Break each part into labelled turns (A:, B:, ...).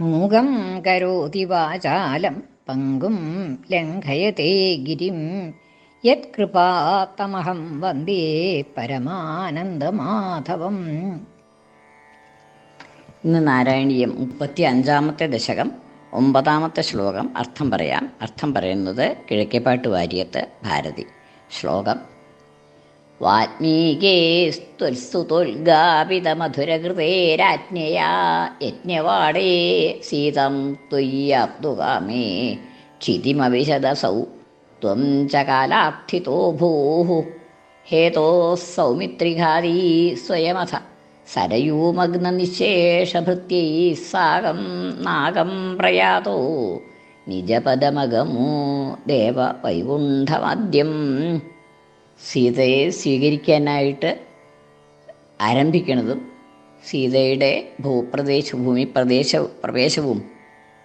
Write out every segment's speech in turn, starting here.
A: മൂകം കരോതി വാചാലം പങ്കും ലംഘയത്തെ ഗിരിം. യത്കൃപാത്തമഹം വന്ദേ പരമാനന്ദമാധവം.
B: ഇന്ന് നാരായണീയം മുപ്പത്തി അഞ്ചാമത്തെ ദശകം ഒമ്പതാമത്തെ ശ്ലോകം അർത്ഥം പറയാം. അർത്ഥം പറയുന്നത് കിഴക്കേപ്പാട്ട് വാര്യത്ത് ഭാരതി. ശ്ലോകം വാൽമീകേ സ്തുൽസ്തുതോൽഗാപിതമധുരകൃതേരാജ്ഞയാ യജ്ഞവാടേ സീതം ത്വയ്യാപ്തുകാമേ ക്ഷിതിമവിശദസൗ ത്വം ച കാലാർത്ഥിതോ ഭൂः സൗമിത്രിഘാതീ സ്വയമഥ സരയൂമഗ്നനിശേഷഭൃത്യൈ സാകം നാഗം പ്രയാതോ നിജപദമഗമോ ദേവ വൈകുണ്ഠമാദ്യം സീതയെ സ്വീകരിക്കാനായിട്ട് ആരംഭിക്കുന്നതും സീതയുടെ ഭൂപ്രദേശ ഭൂമി പ്രദേശ പ്രവേശവും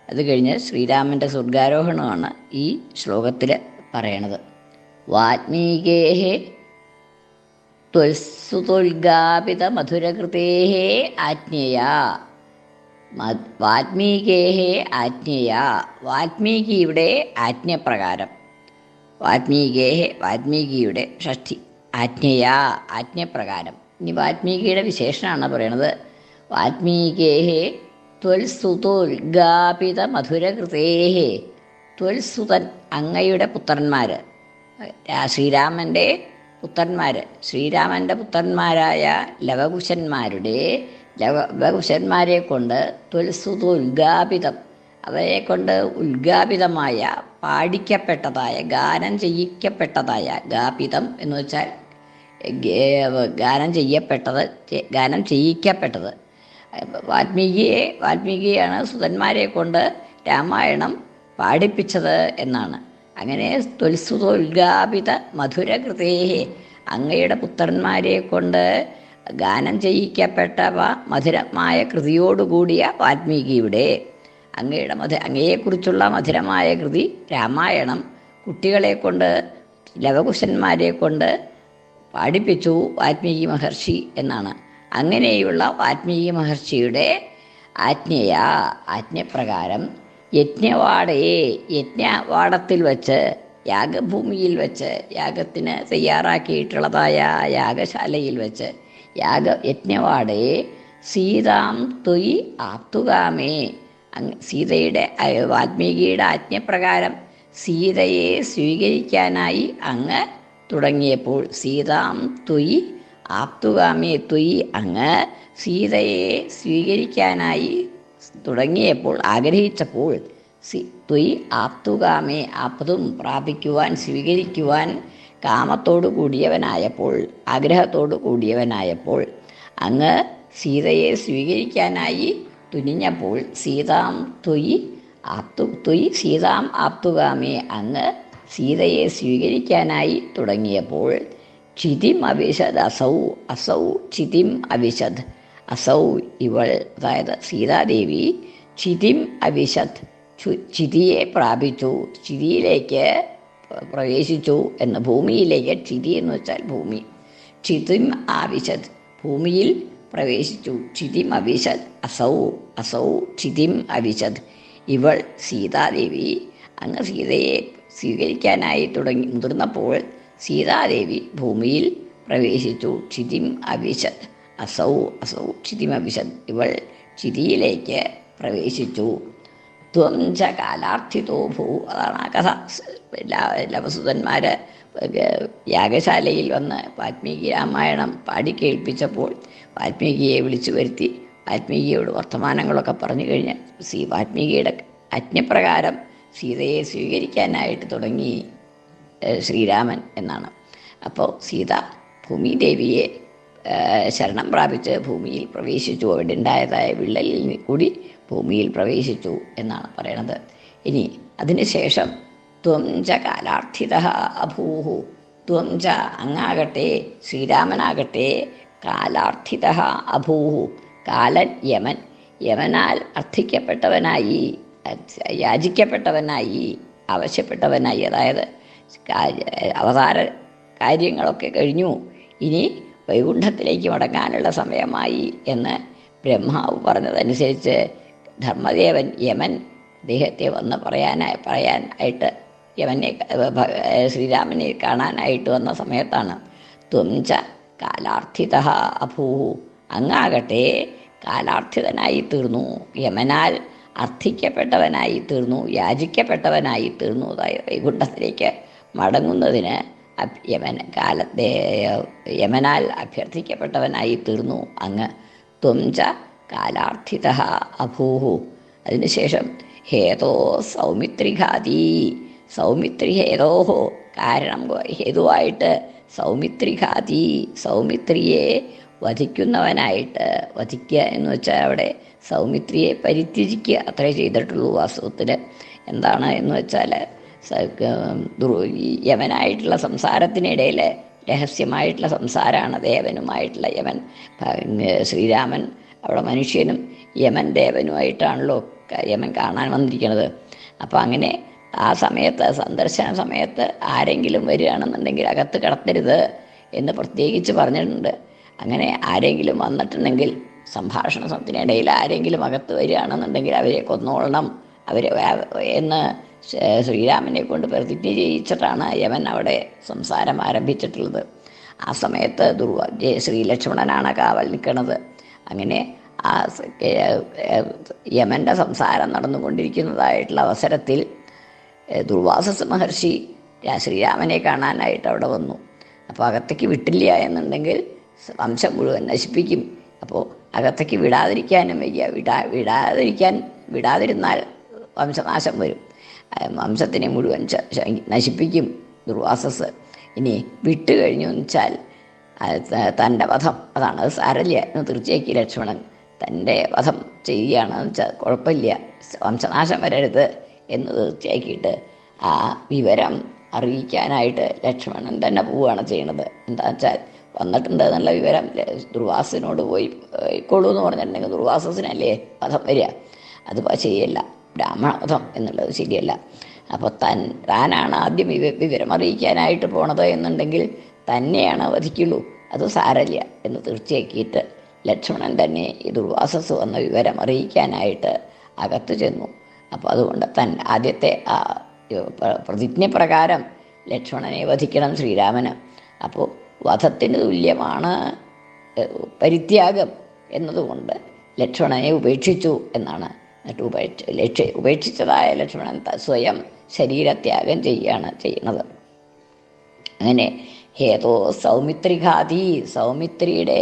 B: അത് കഴിഞ്ഞ് ശ്രീരാമന്റെ സ്വർഗാരോഹണമാണ് ഈ ശ്ലോകത്തിൽ പറയണത്. വാത്മീകേഹേ ത്വൽസുതൊൽഗാപിത മധുരകൃതേ ആജ്ഞയാ. വാത്മീകേഹേ ആജ്ഞയാ. വാത്മീകിയുടെ ആജ്ഞപ്രകാരം. വാൽമീകേ വാത്മീകിയുടെ ഷഷ്ടി. ആജ്ഞയാ ആജ്ഞപ്രകാരം. ഇനി വാത്മീകിയുടെ വിശേഷണമാണ് പറയണത്. വാൽമീകേ ത്വൽസുതോൽഗാപിത മധുരകൃതേ ത്വൽസുതൻ അങ്ങയുടെ പുത്രന്മാർ ശ്രീരാമന്റെ പുത്രന്മാർ ശ്രീരാമന്റെ പുത്രന്മാരായ ലവകുശന്മാരുടെ ലവകുശന്മാരെ കൊണ്ട് ത്വൽസുതോൽഗാപിതം അവരെ കൊണ്ട് ഉദ്ഗാപിതമായ പാടിക്കപ്പെട്ടതായ ഗാനം ചെയ്യിക്കപ്പെട്ടതായ ഗാപിതം എന്ന് വെച്ചാൽ ഗാനം ചെയ്യപ്പെട്ടത് ഗാനം ചെയ്യിക്കപ്പെട്ടത്. വാൽമീകിയെ വാൽമീകിയാണ് സുതന്മാരെ കൊണ്ട് രാമായണം പാടിപ്പിച്ചത് എന്നാണ്. അങ്ങനെ ത്വൽസുതോൽഗാപിത മധുരകൃതേഹേ അങ്ങയുടെ പുത്രന്മാരെ കൊണ്ട് ഗാനം ചെയ്യിക്കപ്പെട്ടവ മധുരമായ കൃതിയോടുകൂടിയ വാൽമീകിയുടെ അങ്ങയുടെ മധു അങ്ങയെക്കുറിച്ചുള്ള മധുരമായ കൃതി രാമായണം കുട്ടികളെ കൊണ്ട് ലവകുശന്മാരെ കൊണ്ട് പാടിപ്പിച്ചു വാൽമീകി മഹർഷി എന്നാണ്. അങ്ങനെയുള്ള വാൽമീകി മഹർഷിയുടെ ആജ്ഞയാ ആജ്ഞപ്രകാരം യജ്ഞവാടയെ യജ്ഞവാടത്തിൽ വച്ച് യാഗഭൂമിയിൽ വച്ച് യാഗത്തിന് തയ്യാറാക്കിയിട്ടുള്ളതായ യാഗശാലയിൽ വച്ച് യാഗ യജ്ഞവാടയെ സീതാം തൊയ് ആപ്തുകാമേ സീതയുടെ വാൽമീകിയുടെ ആജ്ഞപ്രകാരം സീതയെ സ്വീകരിക്കാനായി അങ്ങ് തുടങ്ങിയപ്പോൾ സീതാം തുയി ആപ്തുകാമേ തുയി അങ്ങ് സീതയെ സ്വീകരിക്കാനായി തുടങ്ങിയപ്പോൾ ആഗ്രഹിച്ചപ്പോൾ സി തുയി ആപ്തുകാമേ ആപ്തും പ്രാപിക്കുവാൻ സ്വീകരിക്കുവാൻ കാമത്തോടു കൂടിയവനായപ്പോൾ ആഗ്രഹത്തോടു കൂടിയവനായപ്പോൾ അങ്ങ് സീതയെ സ്വീകരിക്കാനായി തുനിഞ്ഞപ്പോൾ സീതാം തൊയ് ആപ്തു തൊയ് സീതാം ആപ്തുകാമേ അങ്ങ് സീതയെ സ്വീകരിക്കാനായി തുടങ്ങിയപ്പോൾ ക്ഷിതിം അവിശദ് അസൗ അസൗ ക്ഷിതിം അവിശദ്. അസൗ ഇവൾ അതായത് സീതാദേവി ക്ഷിതിം അവിശദ് ചിതിയെ പ്രാപിച്ചു. ചിതിയിലേക്ക് പ്രവേശിച്ചു എന്ന് ഭൂമിയിലേക്ക് ക്ഷിതി എന്ന് വെച്ചാൽ ഭൂമി. ക്ഷിതിം ആവിശത് ഭൂമിയിൽ പ്രവേശിച്ചു. ക്ഷിതിം അവിശത് അസൗ അസൗ ക്ഷിതിം അവിശത് ഇവൾ സീതാദേവി. അങ്ങ് സീതയെ സ്വീകരിക്കാനായി തുടങ്ങി മുതിർന്നപ്പോൾ സീതാദേവി ഭൂമിയിൽ പ്രവേശിച്ചു. ക്ഷിതിം അവിശത് അസൗ അസൗ ക്ഷിതിം അവിശത് ഇവൾ ക്ഷിതിയിലേക്ക് പ്രവേശിച്ചു. ത്വം ച കാലാർത്ഥിതോ ഭൂ അതാണ് ആ കഥ ലവസുതന്മാർ യാഗശാലയിൽ വന്ന് വാത്മീകി രാമായണം പാടി കേൾപ്പിച്ചപ്പോൾ വാൽമീകിയെ വിളിച്ചു വരുത്തി. വാൽമീകിയോട് വർത്തമാനങ്ങളൊക്കെ പറഞ്ഞു കഴിഞ്ഞ് ശ്രീ വാൽമീകിയുടെ അജ്ഞപ്രകാരം സീതയെ സ്വീകരിക്കാനായിട്ട് തുടങ്ങി ശ്രീരാമൻ എന്നാണ്. അപ്പോൾ സീത ഭൂമിദേവിയെ ശരണം പ്രാപിച്ച് ഭൂമിയിൽ പ്രവേശിച്ചു. അവിടെ ഉണ്ടായതായ വിള്ളലിൽ കൂടി ഭൂമിയിൽ പ്രവേശിച്ചു എന്നാണ് പറയണത്. ഇനി അതിനുശേഷം ത്വം ച കാലാർത്ഥിത അഭൂഹു ത്വം ച അങ്ങാകട്ടെ ശ്രീരാമനാകട്ടെ കാലാർത്ഥിത അഭൂഹു കാലൻ യമൻ യമനാൽ അർത്ഥിക്കപ്പെട്ടവനായി യാചിക്കപ്പെട്ടവനായി ആവശ്യപ്പെട്ടവനായി അതായത് അവതാര കാര്യങ്ങളൊക്കെ കഴിഞ്ഞു. ഇനി വൈകുണ്ഠത്തിലേക്ക് മടങ്ങാനുള്ള സമയമായി എന്ന് ബ്രഹ്മാവ് പറഞ്ഞതനുസരിച്ച് ധർമ്മദേവൻ യമൻ അദ്ദേഹത്തെ വന്ന് പറയാനായി പറയാനായിട്ട് ഏഹ്, ശ്രീരാമനെ കാണാനായിട്ട് വന്ന സമയത്താണ് ത്വംച കാലാർത്ഥിത അഭൂ അങ്ങാകട്ടെ കാലാർത്ഥിതനായി തീർന്നു. യമനാൽ അർത്ഥിക്കപ്പെട്ടവനായി തീർന്നു. യാചിക്കപ്പെട്ടവനായി തീർന്നു. അതായത് വൈകുണ്ഠത്തിലേക്ക് മടങ്ങുന്നതിന് യമന കാലത്തെ യമനാൽ അഭ്യർത്ഥിക്കപ്പെട്ടവനായി തീർന്നു. അങ്ങ് ത്വംച കാലാർത്ഥിത അഭൂഹു. അതിനുശേഷം ഹേതോ സൗമിത്രിഘാതി. സൗമിത്രി ഹേതോഹോ കാരണം ഹേതുവായിട്ട് സൗമിത്രിഘാതി സൗമിത്രിയെ വധിക്കുന്നവനായിട്ട് വധിക്കുക എന്ന് വെച്ചാൽ അവിടെ സൗമിത്രിയെ പരിത്യജിക്കുക അത്രേ ചെയ്തിട്ടുള്ളൂ വാസ്തവത്തിൽ എന്താണ് എന്ന് വെച്ചാൽ യവനായിട്ടുള്ള സംസാരത്തിനിടയിൽ രഹസ്യമായിട്ടുള്ള സംസാരമാണ് ദേവനുമായിട്ടുള്ള യമൻ ശ്രീരാമൻ അവിടെ മനുഷ്യനും യമൻ ദേവനുമായിട്ടാണല്ലോ യമൻ കാണാൻ വന്നിരിക്കുന്നത് അപ്പോൾ അങ്ങനെ ആ സമയത്ത് സന്ദർശന സമയത്ത് ആരെങ്കിലും വരികയാണെന്നുണ്ടെങ്കിൽ അകത്ത് കടത്തരുത് എന്ന് പ്രത്യേകിച്ച് പറഞ്ഞിട്ടുണ്ട്. അങ്ങനെ ആരെങ്കിലും വന്നിട്ടുണ്ടെങ്കിൽ സംഭാഷണത്തിനിടയിൽ ആരെങ്കിലും അകത്ത് വരികയാണെന്നുണ്ടെങ്കിൽ അവരെ കൊന്നോളണം. അവരെ എന്ന് ശ്രീരാമനെ കൊണ്ട് പ്രതിജ്ഞ ചെയ്യിച്ചിട്ടാണ് യമൻ അവിടെ സംസാരം ആരംഭിച്ചിട്ടുള്ളത്. ആ സമയത്ത് ദുർവ ശ്രീലക്ഷ്മണനാണ് കാവൽ നിൽക്കുന്നത്. അങ്ങനെ ആ യമന്റെ സംസാരം നടന്നുകൊണ്ടിരിക്കുന്നതായിട്ടുള്ള അവസരത്തിൽ ദുർവാസസ് മഹർഷി ശ്രീരാമനെ കാണാനായിട്ട് അവിടെ വന്നു. അപ്പോൾ അകത്തേക്ക് വിട്ടില്ല എന്നുണ്ടെങ്കിൽ വംശം മുഴുവൻ നശിപ്പിക്കും. അപ്പോൾ അകത്തേക്ക് വിടാതിരിക്കാനും വയ്യ. വിടാ വിടാതിരിക്കാൻ വിടാതിരുന്നാൽ വംശനാശം വരും. വംശത്തിനെ മുഴുവൻ നശിപ്പിക്കും ദുർവാസസ്. ഇനി വിട്ട് കഴിഞ്ഞു വെച്ചാൽ തന്റെ വധം. അതാണ് അത് സാരല്ല എന്ന് തീർച്ചയാക്കി ലക്ഷ്മണൻ തന്റെ വധം ചെയ്യുകയാണെന്ന് വെച്ചാൽ കുഴപ്പമില്ല. വംശനാശം വരരുത്. എന്ന് തീർച്ചയാക്കിയിട്ട് ആ വിവരം അറിയിക്കാനായിട്ട് ലക്ഷ്മണൻ തന്നെ പോവുകയാണ് ചെയ്യണത്. എന്താ വെച്ചാൽ വന്നിട്ടുണ്ട് എന്നുള്ള വിവരം. ദുർവാസനോട് പോയി കൊള്ളൂ എന്ന് പറഞ്ഞിട്ടുണ്ടെങ്കിൽ ദുർവാസസിനല്ലേ വധം വരിക. അത് ശരിയല്ല. ബ്രാഹ്മണവധം എന്നുള്ളത് ശരിയല്ല. അപ്പോൾ തൻ താനാണ് ആദ്യം വിവ വിവരം അറിയിക്കാനായിട്ട് പോണത് എന്നുണ്ടെങ്കിൽ തന്നെയാണ് വധിക്കുള്ളൂ. അത് സാരല്ല എന്ന് തീർച്ചയാക്കിയിട്ട് ലക്ഷ്മണൻ തന്നെ ഈ ദുർവാസസ് വന്ന വിവരം അറിയിക്കാനായിട്ട് അകത്തു ചെന്നു. അപ്പോൾ അതുകൊണ്ട് തൻ ആദ്യത്തെ ആ പ്രതിജ്ഞ പ്രകാരം ലക്ഷ്മണനെ വധിക്കണം ശ്രീരാമന്. അപ്പോൾ വധത്തിന് തുല്യമാണ് പരിത്യാഗം എന്നതുകൊണ്ട് ലക്ഷ്മണനെ ഉപേക്ഷിച്ചു എന്നാണ് എന്നിട്ട് ഉപേക്ഷ ലക്ഷ്യ ഉപേക്ഷിച്ചതായ ലക്ഷ്മണൻ സ്വയം ശരീരത്യാഗം ചെയ്യുകയാണ് ചെയ്യുന്നത് അങ്ങനെ ഹേതോ സൗമിത്രിഘാതി സൗമിത്രിയുടെ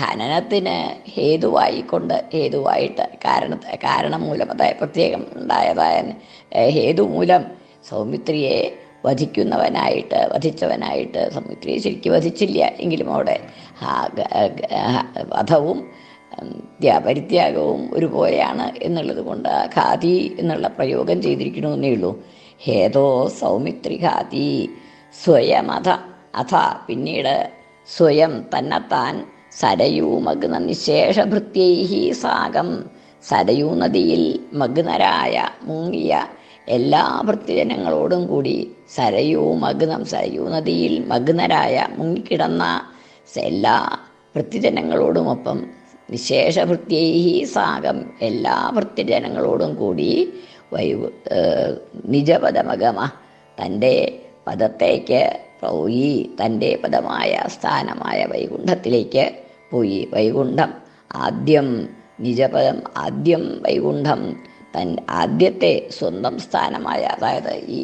B: ഹനനത്തിന് ഹേതുവായിക്കൊണ്ട് ഹേതുവായിട്ട് കാരണ കാരണം മൂലം അതായത് പ്രത്യേകം ഉണ്ടായതായ ഹേതു മൂലം സൗമിത്രിയെ വധിക്കുന്നവനായിട്ട് വധിച്ചവനായിട്ട് സൗമിത്രിയെ ശരിക്കും വധിച്ചില്ല. എങ്കിലും അവിടെ വധവും പരിത്യാഗവും ഒരുപോലെയാണ് എന്നുള്ളത് കൊണ്ട് ഖാതി എന്നുള്ള പ്രയോഗം ചെയ്തിരിക്കണമെന്നേ ഉള്ളൂ. ഹേതോ സൗമിത്രിഘാതി സ്വയമഥ അഥ പിന്നീട് സ്വയം തന്നെത്താൻ സരയൂ മഗ്ന നിശേഷഭൃത്യൈഹി സാഗം. സരയൂ നദിയിൽ മഗ്നരായ മുങ്ങിയ എല്ലാ ഭൃത്യജനങ്ങളോടും കൂടി സരയൂ മഗ്നം സരയൂ നദിയിൽ മഗ്നരായ മുങ്ങിക്കിടന്ന എല്ലാ ഭൃത്യജനങ്ങളോടുമൊപ്പം നിശേഷഭൃത്യൈഹി സാഗം. എല്ലാ ഭൃത്യജനങ്ങളോടും കൂടി വൈ നിജപദമഗമ. തന്റെ പദത്തേക്ക് പോയി തന്റെ പദമായ സ്ഥാനമായ വൈകുണ്ഠത്തിലേക്ക് പോയി. വൈകുണ്ഠം ആദ്യം നിജപദം ആദ്യം വൈകുണ്ഠം തൻ ആദ്യത്തെ സ്വന്തം സ്ഥാനമായ അതായത് ഈ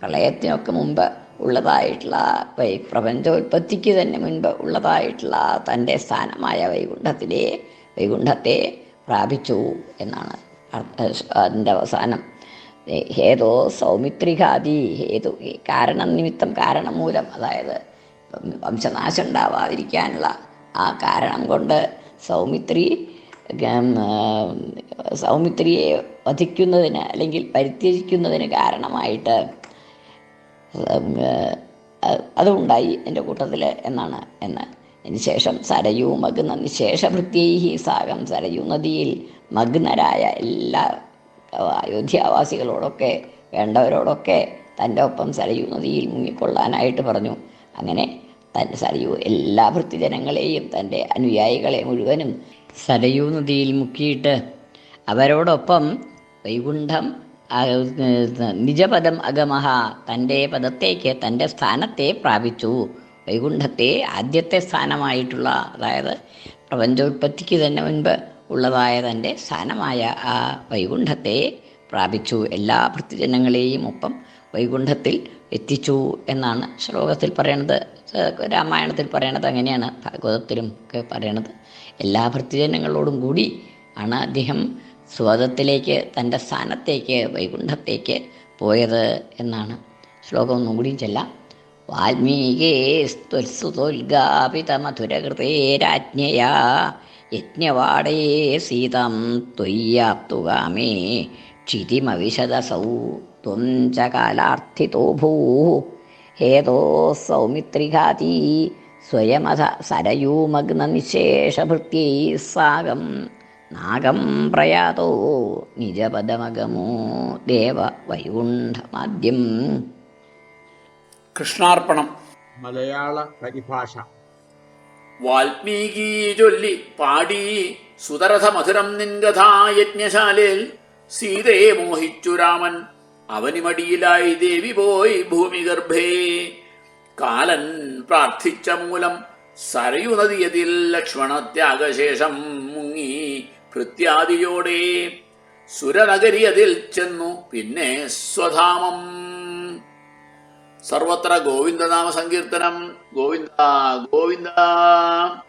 B: പ്രളയത്തിനൊക്കെ മുമ്പ് ഉള്ളതായിട്ടുള്ള വൈ പ്രപഞ്ചോൽപ്പത്തിക്ക് തന്നെ മുൻപ് ഉള്ളതായിട്ടുള്ള തന്റെ സ്ഥാനമായ വൈകുണ്ഠത്തിലെ വൈകുണ്ഠത്തെ പ്രാപിച്ചു എന്നാണ് അതിന്റെ അവസാനം. ഹേതോ സൗമിത്രികാതി ഹേതു കാരണം നിമിത്തം കാരണം മൂലം അതായത് വംശനാശം ഉണ്ടാവാതിരിക്കാനുള്ള ആ കാരണം കൊണ്ട് സൗമിത്രി സൗമിത്രിയെ വധിക്കുന്നതിന് അല്ലെങ്കിൽ പരിത്യജിക്കുന്നതിന് കാരണമായിട്ട് അതുണ്ടായി എന്റെ കൂട്ടത്തിൽ എന്നാണ് എന്ന്. അതിനുശേഷം സരയൂ മഗ്ന നിശേഷഭൃത്യൈഹി സാഗം സരയൂ നദിയിൽ മഗ്നരായ എല്ലാ അയോധ്യാവാസികളോടൊക്കെ വേണ്ടവരോടൊക്കെ തന്റെ ഒപ്പം സരയു നദിയിൽ മുങ്ങിക്കൊള്ളാനായിട്ട് പറഞ്ഞു. അങ്ങനെ തന്റെ സരയു എല്ലാ ഭൃത്യജനങ്ങളെയും തന്റെ അനുയായികളെ മുഴുവനും സരയു നദിയിൽ മുക്കിയിട്ട് അവരോടൊപ്പം വൈകുണ്ഠം നിജപദം അഗമഹ തന്റെ പദത്തേക്ക് തന്റെ സ്ഥാനത്തെ പ്രാപിച്ചു. വൈകുണ്ഠത്തെ ആദ്യത്തെ സ്ഥാനമായിട്ടുള്ള അതായത് പ്രപഞ്ചോത്പത്തിക്ക് തന്നെ മുൻപ് ഉള്ളതായ തന്റെ സ്ഥാനമായ ആ വൈകുണ്ഠത്തെ പ്രാപിച്ചു. എല്ലാ ഭൃത്യജനങ്ങളെയും ഒപ്പം വൈകുണ്ഠത്തിൽ എത്തിച്ചു എന്നാണ് ശ്ലോകത്തിൽ പറയണത്. രാമായണത്തിൽ പറയണത് അങ്ങനെയാണ് ഭാഗവതത്തിലും ഒക്കെ പറയണത്. എല്ലാ ഭൃത്യജനങ്ങളോടും കൂടി ആണ് അദ്ദേഹം സ്വതത്തിലേക്ക് തന്റെ സ്ഥാനത്തേക്ക് വൈകുണ്ഠത്തേക്ക് പോയത് എന്നാണ്. ശ്ലോകം ഒന്നും കൂടി ചെല്ലാം. വാൽമീകേ സ്ത്വത്സുതോൽഗാപിതമധുരകൃതേ രാജ്ഞയാ യജ്ഞവാടേ സീതം ത്വയ്യാപ്തുകാമേ ക്ഷിതിമവിശദസൗ ത്വം ച കാലാർത്ഥിതോ ഭൂ ഹേതോ സൗമിത്രിഘാതി സ്വയമധ സരയൂമഗ്നനിശേഷഭൃത്യൈ സാഗം. നാഗം പ്രയാതോ നിജപദമഗമോ ദേവ വൈകുണ്ഠമാദ്യം.
C: കൃഷ്ണാർപ്പണം.
D: മലയാള പരിഭാഷ.
C: വാൽമീകി ചൊല്ലി പാടി സുതരഥ മധുരം നിൻകഥായജ്ഞശാലയിൽ സീതയെ മോഹിച്ചു രാമൻ. അവനിമടിയിലായി ദേവി പോയി ഭൂമി ഗർഭേ കാലൻ പ്രാർത്ഥിച്ച മൂലം സരയു നദിയതിൽ ലക്ഷ്മണത്യാഗശേഷം മുങ്ങി ഭൃത്യാദിയോടെ സുരനഗരി അതിൽ ചെന്നു പിന്നെ സ്വധാമം. സർവത്ര ഗോവിന്ദനാമ സങ്കീർത്തനം Govinda, Govinda.